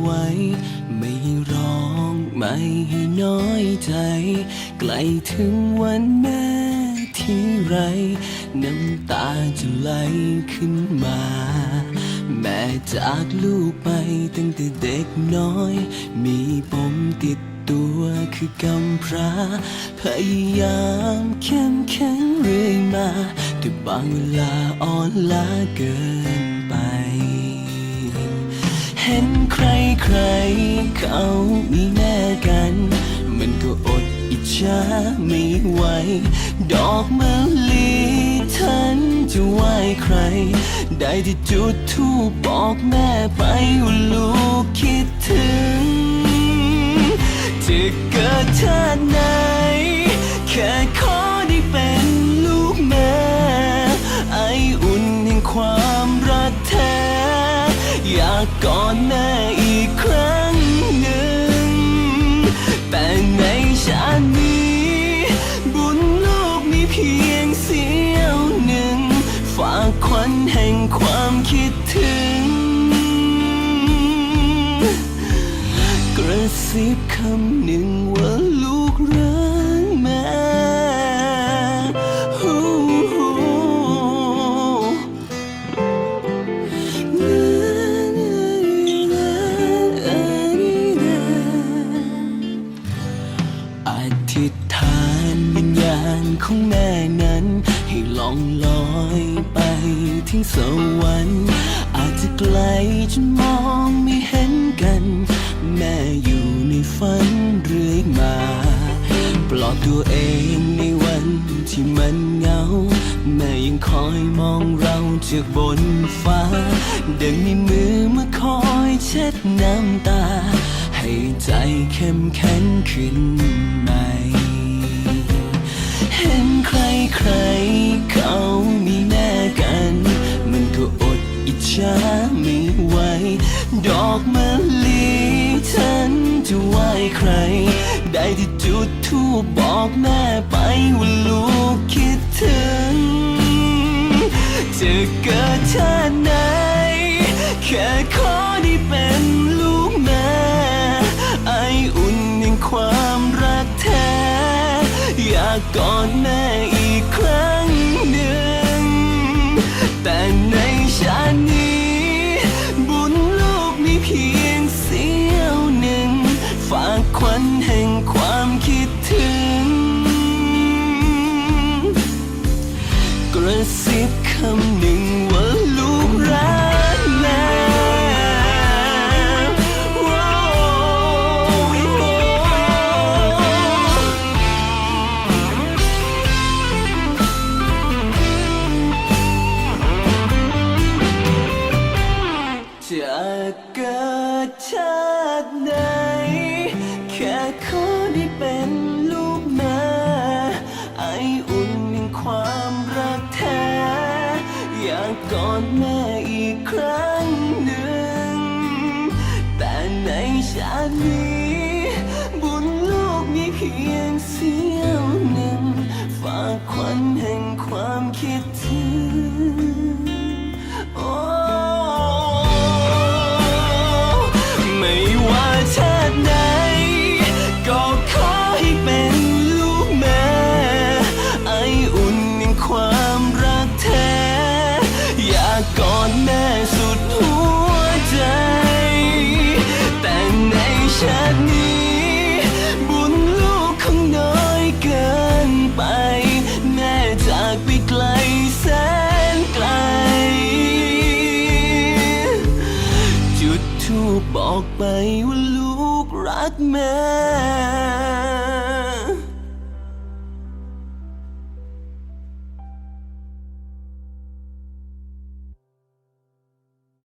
ไว้ ไม่ร้องไม่ให้น้อยใจ ใกล้ถึงวันแม่ที่ไร น้ำตาจะไหลขึ้นมา แม่จากลูกไปตั้งแต่เด็กน้อย มีปมติดตัวคือกำพร้า พยายามเข้มแข็งเรื่อยมา แต่บางเวลาอ่อนล้าเกิน ใคร เขามีแม่กัน มันก็อดอิจฉาไม่ไหว ดอกมะลิฉันจะไหวใคร ได้ที่จุดทูปบอกแม่ไปว่าลูกคิดถึง จะเกิดชาติไหน แค่ขอได้เป็นลูกแม่ ไออุ่นแห่งความรักแท้ อยากกอดแม่ พียงเสี้ยวหนึ่ง ฝากควันแห่งความคิดถึง กระซิบคำหนึ่งว่าลูกรัก ล่องลอยไปถึงสวรรค์อาจจะไกลจนมองไม่เห็นกัน แม่อยู่ในฝันเรื่อยมา ปลอบตัวเองในวันที่มันเหงา แม่ยังคอยมองเราจากบนฟ้าดังมีมือมาคอยเช็ดน้ำตา ให้ใจเข้มแข็งขึ้นใหม่ เห็นใครใคร อิจฉาไม่ไหว ดอกมะลิฉันจะไหวใคร ได้ที่จุดทูปบอกแม่ไปว่าลูกคิดถึง จะเกิดชาติไหน แค่ขอได้เป็นลูกแม่ ไออุ่นแห่งความรักแท้ อยากกอดแม่อีกครั้ง ซิบคำหนึ่ง อยากอดแม่อีกครั้งหนึ่ง แต่ในชาตินี้ บุญลูกมีเพียงเสี้ยวหนึ่งฝากควัน กกอดแม่สุดหัวใจ แต่ในชาตินี้ บุญลูกคงน้อยเกินไป แม่จากไปไกลแสนไกล จุดทูปบอกไปว่าลูกรักแม่